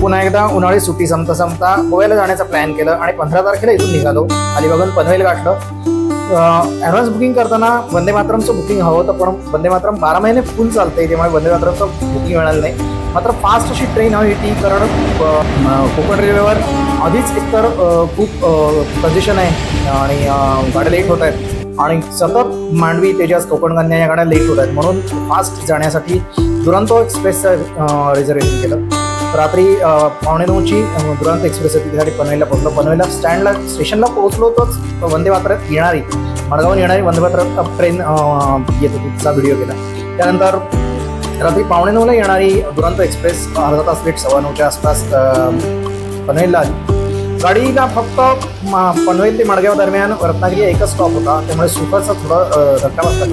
पुन्हा एकदा उन्हाळी सुट्टी संपता संपता गोव्याला जाण्याचा प्लॅन केलं आणि पंधरा तारखेला इथून निघालो. अलिबागून पनवेल गाठलं. ॲडव्हान्स बुकिंग करताना वंदे मातरमचं बुकिंग हवं होतं पण वंदे मातरम बारा महिने फुल चालतंय त्यामुळे वंदे मातरमचं बुकिंग मिळालं नाही. मात्र फास्ट अशी ट्रेन हवी ती कारण कोकण रेल्वेवर आधीच एकतर खूप कंडिशन आहे आणि गाड्या लेट होत आहेत. आणि सतत मांडवी तेजस कोकण कन्या या गाड्या लेट होत आहेत. म्हणून फास्ट जाण्यासाठी दुरंतो एक्सप्रेसचं रिझर्वेशन केलं. रात्री पावणे नऊची दुरांत एक्सप्रेस होती त्यासाठी पनवेलला पोहोचलो. पनवेलला स्टँडला स्टेशनला पोहोचलो तोच वंदे मातरात येणारी. मडगावून येणारी वंदे मातरात ट्रेन येत होती. तिचा व्हिडिओ केला. त्यानंतर रात्री पावणे नऊला येणारी दुरांत एक्सप्रेस अर्धा तास लेट सव्वा नऊच्या आसपास पनवेलला आली. गाडीला फक्त पनवेल ते मडगाव दरम्यान रत्नागिरी एकच स्टॉप होता. त्यामुळे सुखाचा थोडा धक्का बसला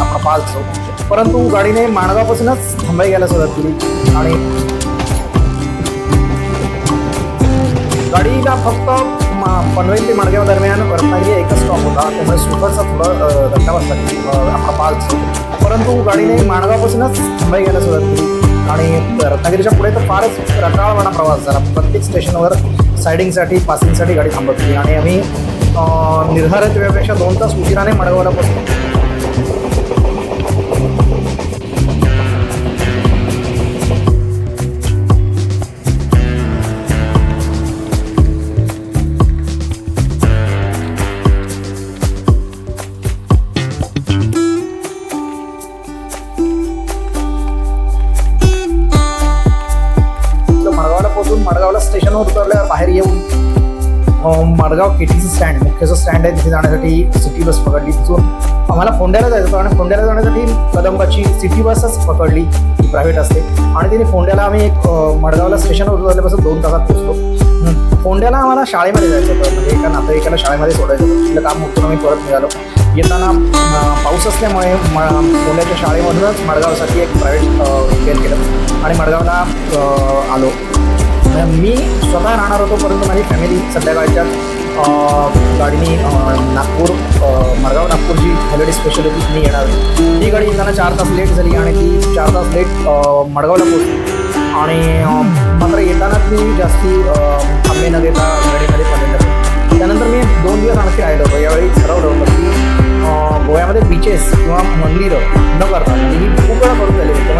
आपण पाच परंतु गाडीने माणगावपासूनच थांबाई घ्यायला सुरुवात केली आणि गाडीला फक्त मा पनवेल ते मार्गाव दरम्यान रत्नागिरी एकच स्टॉप होता. त्यामुळे सुपरचा थोडं धक्का बसला की आपला पाच परंतु गाडीने माणगावपासूनच थांबाई घ्यायला सुरुवात केली आणि रत्नागिरीच्या पुढे तर फारच रटाळवाणा प्रवास झाला. प्रत्येक स्टेशनवर सायडिंगसाठी पासिंगसाठी गाडी थांबत होती. आणि आम्ही निर्धारित वेळेपेक्षा दोन तास उशिराने मडगावला पोहोचलो स्टेशनवर उतरल्यावर बाहेर येऊन मडगाव केटीसी स्टँड मुख्य स्टँड आहे तिथे जाण्यासाठी सिटी बस पकडली. तिथून आम्हाला फोंड्याला जायचं होतं आणि फोंड्याला जाण्यासाठी कदंबाची सिटी बसच पकडली ती प्रायव्हेट असते. आणि तिने फोंड्याला आम्ही एक मडगावला स्टेशनवर उतरल्यापासून दोन तासात पोहोचलो. हं. फोंड्याला आम्हाला शाळेमध्ये जायचं होतं म्हणजे एका नातेवाईकाला शाळेमध्ये सोडायचं होतं. तिथलं काम उठून आम्ही परत निघालो. येताना पाऊस असल्यामुळे म- फोंड्याच्या शाळेमधूनच मडगावसाठी एक प्रायव्हेट केअर केलं. आणि मडगावला आलो. मी स्वतः राहणार होतो परंतु माझी फॅमिली संध्याकाळच्या गाडीने नागपूर अं, मडगाव हॉलिडे स्पेशल होती मी येणार होती. ती गाडी येताना चार तास लेट झाली आणि ती चार तास लेट मडगावला पोहोचली. आणि मात्र येताना मी जास्ती थांबे न देता गाडीमध्ये पडलेलं त्यानंतर मी दोन दिवस आणखी राहिलो होतो. यावेळी ठरवलं होतं की गोव्यामध्ये बीचेस किंवा मंदिरं न करता म्हणजे ही खूप वेळा करून झाली होतं.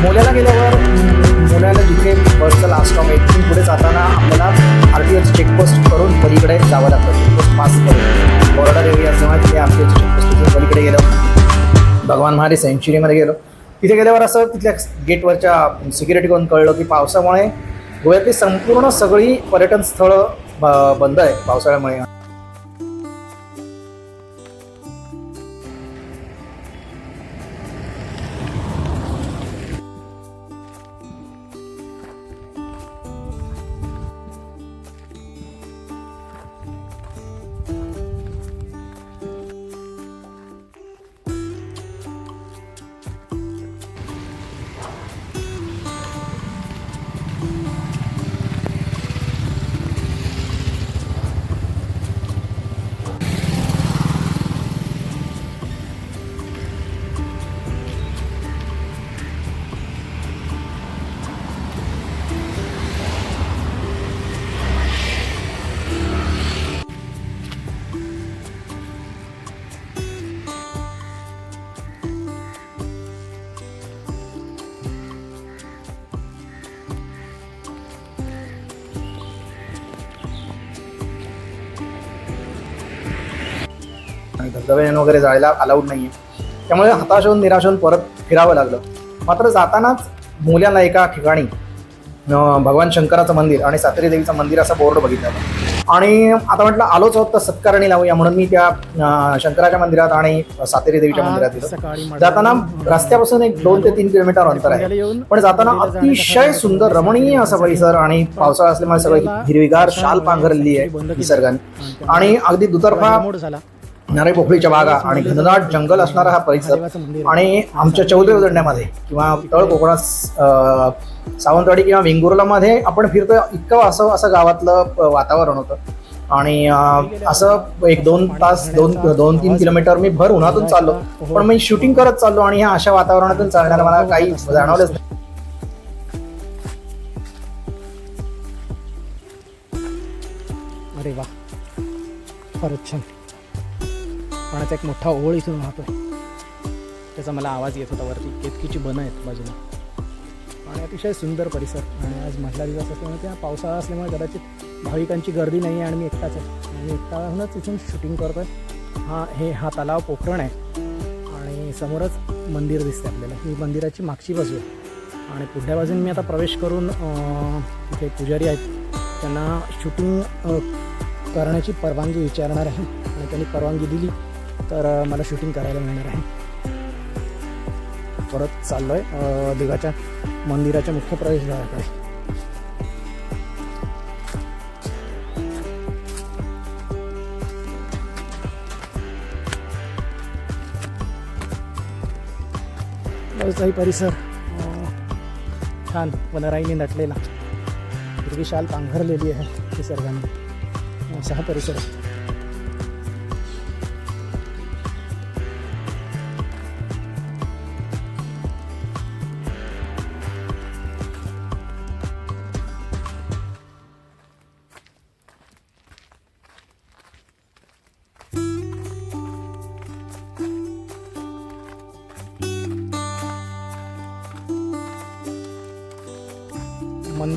मोल्याला गेल्यावर मोल्याला जिथे बसचं लास्ट स्टॉप आहे तिथून पुढे जाताना आपल्याला आर टी ओचं चेकपोस्ट करून पलीकडे जावं लागतं. चेकपोस्ट पास करून. बॉर्डर एरिया जेव्हा तिथे आर टी ओचं चेकपोस्ट पलीकडे गेलो. भगवान महारी सेंच्युरीमध्ये गेलो. तिथे गेल्यावर असं तिथल्या गेटवरच्या सिक्युरिटी करून कळलं की पावसामुळे गोव्यातली संपूर्ण सगळी पर्यटन स्थळं ब- बंद आहे पावसाळ्यामुळे. धबधब्याने वगैरे जायला अलाउड नाही आहे त्यामुळे हताश होऊन निराश होऊन परत फिरावं लागलं. मात्र जातानाच मुल्याला एका ठिकाणी भगवान शंकराचं मंदिर आणि सातेरी देवीचं मंदिर असा बोर्ड बघितला होता. आणि आता म्हटलं आलोच आहोत तर सत्कारणी लावूया म्हणून मी त्या शंकराच्या मंदिरात आणि सातेरी देवीच्या मंदिरात गेलो. जाताना रस्त्यापासून एक दोन ते तीन किलोमीटर अंतर आहे. पण जाताना अतिशय सुंदर रमणीय असा परिसर आणि पावसाळा असल्यामुळे सगळं हिरवीगार शाल पांघरली आहे निसर्गाने. आणि अगदी दुतर्फा नारळी पोखळीच्या बागा आणि घनदाट जंगल असणारा हा परिसर आणि आमच्या चौधरी दंड्यामध्ये किंवा तळ कोकणात सावंतवाडी किंवा वेंगुर्लामध्ये आपण फिरतो इतकं असं असं गावातलं वातावरण होतं. आणि असं एक दोन तास दोन दोन तीन किलोमीटर मी भर उन्हातून चाललो. पण मी शूटिंग करत चाललो आणि ह्या अशा वातावरणातून चालण्याला मला काही जाणवलंच नाही. अरे वा. फारच छान. पाण्याचा एक मोठा ओळ इथून वाहतोय. त्याचा मला आवाज येत होता वरती. केतकीची बनं आहेत बाजूला. आणि अतिशय सुंदर परिसर. आणि आज मधला दिवस असल्यामुळे त्या पावसाळा असल्यामुळे कदाचित भाविकांची गर्दी नाही आहे आणि मी एकटाच आहे. आणि एकटाहूनच इथून शूटिंग करतो आहे हा हे हा तलाव पोखरण आहे. आणि समोरच मंदिर दिसते आपल्याला. ही मंदिराची मागची बाजू आहे. आणि पुढल्या बाजूने मी आता प्रवेश करून तिथे पुजारी आहेत. त्यांना शूटिंग करण्याची परवानगी विचारणार आहे. आणि त्यांनी परवानगी दिली. तर मला शूटिंग करायला मिळणार आहे. परत चाललो आहे देवाच्या मंदिराच्या मुख्य प्रवेशद्वाराकडे. काही परिसर छान वनराईने नटलेला. हिरवी शाल पांघरलेली आहे निसर्गाने. असा हा परिसर. आहे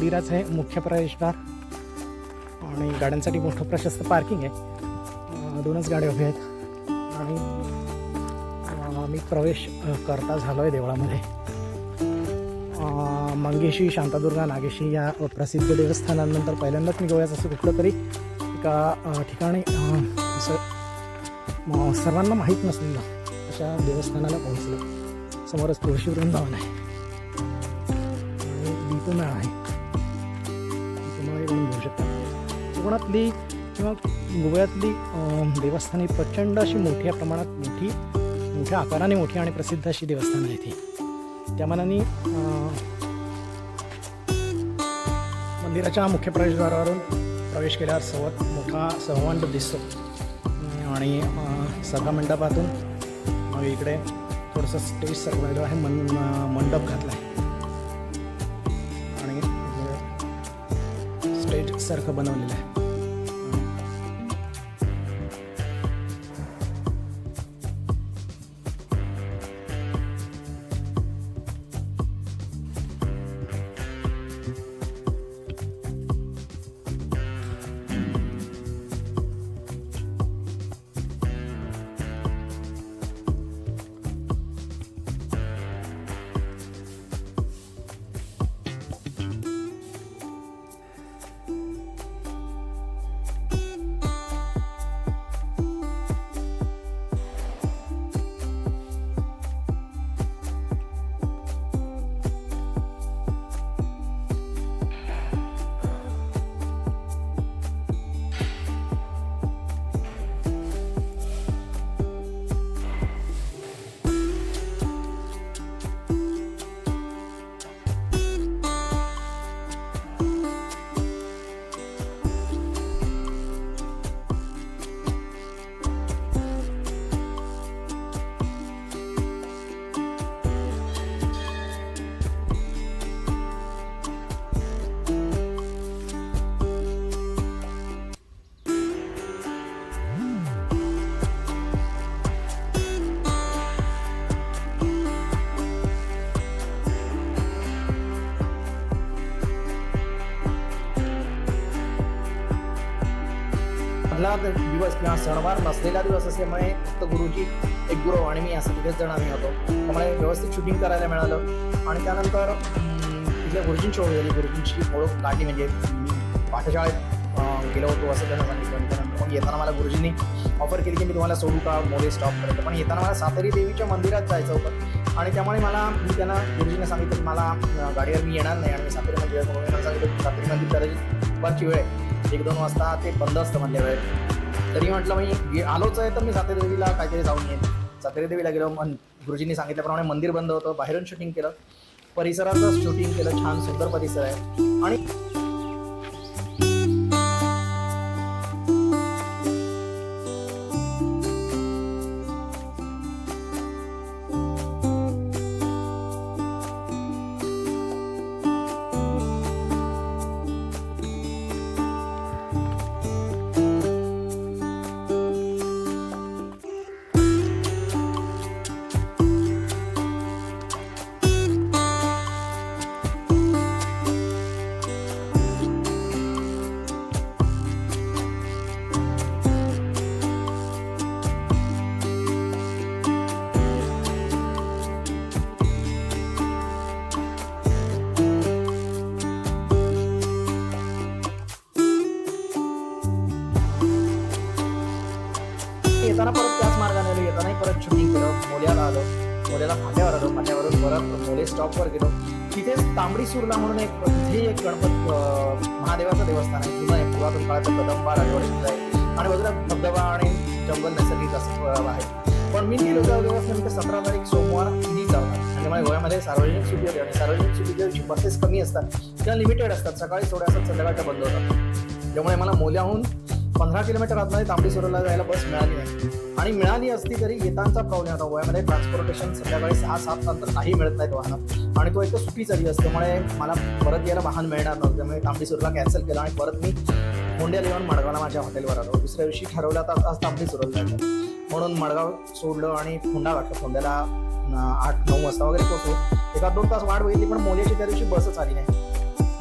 मंदिराचं आहे मुख्य प्रवेशद्वार. आणि गाड्यांसाठी मोठं प्रशस्त पार्किंग आहे. दोनच गाड्या उभ्या आहेत. आणि मी प्रवेश करता झालो आहे देवळामध्ये मंगेशी शांतादुर्गा नागेशी या प्रसिद्ध देवस्थानानंतर पहिल्यांदाच मी गोव्यात असं कुठलं तरी एका ठिकाणी असं सर्वांना माहीत नसलेलं अशा देवस्थानाला पोहोचलं समोरच तुळशी वृंदावन आहे. आणि दीपमेळा आहे. तुम्हाला म्हणून घेऊ शकता कोकणातली किंवा गोव्यातली देवस्थाने प्रचंड अशी मोठ्या प्रमाणात मोठी मोठ्या आकाराने मोठी आणि प्रसिद्ध अशी देवस्थानं आहेत ही. त्या मानाने मंदिराच्या मुख्य प्रवेशद्वारावरून प्रवेश केल्यावर सर्वात मोठा सहवांड दिसतो. आणि सभा मंडपातून इकडे थोडंसं स्टेज सरकवलेलं आहे मन मंडप घातला आहे सारखं बनवलेलं आहे. मधला दिवस किंवा सणवार नसलेला दिवस असल्यामुळे फक्त गुरुजी एक गुरु आणि मी असं तिथेच जण आम्ही होतो. त्यामुळे व्यवस्थित शूटिंग करायला मिळालं. आणि त्यानंतर तिथल्या गुरुजींची ओळख झाली. गुरुजींची ओळख काढली म्हणजे पाठशाळेत गेलो होतो असं सांगितलं. त्यानंतर मग येताना मला गुरुजींनी ऑफर केली की मी तुम्हाला सोडू का? मोरे स्टॉपपर्यंत पण येताना मला सातारी देवीच्या मंदिरात जायचं होतं. आणि त्यामुळे मला मी त्यांना गुरुजींना सांगितलं की मला गाडीवर मी येणार नाही. आणि मी सातारी मंदिरात म्हणून सांगितलं सातारी मंदिर करायची दुपारची वेळ आहे. एक दोन वाजता ते बंद असतं मधल्या वेळेत तरी म्हटलं मी आलोच आहे तर मी सातारी देवीला काहीतरी जाऊन येईन. सातारी देवीला गेलो मन गुरुजींनी सांगितल्याप्रमाणे मंदिर बंद होतं. बाहेरून शूटिंग केलं. परिसराचं शूटिंग केलं. छान सुंदर परिसर आहे. आणि येताना परत त्याच मार्गाने आलो. येतानाही परत शूटिंग केलं. मोल्याला आलो. मोल्याला फाट्यावर आलो. फाट्यावरून परत मोले स्टॉपवर गेलो. तिथेच तांबडी सुरला म्हणून एक तिथे एक गणपत महादेवाचं देवस्थान आहे. जुनं आहे पुरातन काळाचं कदंबा राजवाडीचं आहे. आणि बाजूला धबधबा आणि जंगल नैसर्गिक असं आहे. पण मी गेलो त्या दिवस सतरा तारीख सोमवार मी चालणार त्यामुळे माझ्या गोव्यामध्ये सार्वजनिक सुटी होती. आणि सार्वजनिक सुट्टीच्या दिवशी बसेस कमी असतात त्या लिमिटेड असतात सकाळी सोळा असतात संध्याकाळच्या बंद होतात. त्यामुळे मला मोल्याहून पंधरा किलोमीटर आतमध्ये तांबडीसुरला जायला बस मिळाली नाही. आणि मिळाली असती तरी येतांचा प्रॉब्लेम आता गोव्यामध्ये ट्रान्सपोर्टेशन संध्याकाळी सहा सात नंतर काही मिळत नाहीत वाहनं आणि तो एक तर आली दिवस त्यामुळे मला परत यायला वाहन मिळणार नव्हतं. त्यामुळे तांबडीसुरला कॅन्सल केलं आणि परत मी होंड्याला येऊन मडगावला माझ्या हॉटेलवर आलो. दुसऱ्या दिवशी ठरवलं तर आज तांबडीसुरला जायचं. म्हणून मडगाव सोडलं आणि फोंडा गाठलं. फोंड्याला आठ नऊ वाजता वगैरे पोहोचलो. एका दोन तास वाट बघितली पण मोल्याची त्या दिवशी बसच आली नाही.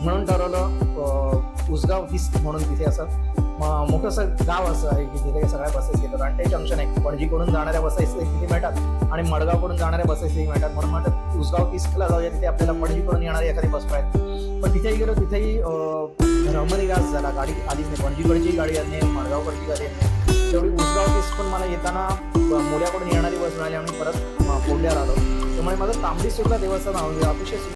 म्हणून ठरवलं उसगाव ईस्ट म्हणून तिथे असं मोठं असं गाव असं आहे की तिथे सगळ्या बसेस येतात. आणि ते जंक्शन आहे. पणजीकडून जाणाऱ्या बसेस तिथे मिळतात. आणि मडगावकडून जाणाऱ्या बसेसही मिळतात. म्हणून म्हणतात उसगाव ईस्टला जाऊया तिथे आपल्याला पणजीकडून येणारी एखादी बस मिळेल पण तिथेही गेलो तिथेही रहमनी झाला. गाडी आलीच नाही पणजीकडची गाडी आली नाही मडगावकडची गाडी आली नाही. तेवढी उसगाव ईस्ट पण मला येताना मुल्याकडून मोल्याकडून येणारी बस मिळाली आणि परत अं, आलो. त्यामुळे माझं तांबडी सुरला देवस्थान अतिशय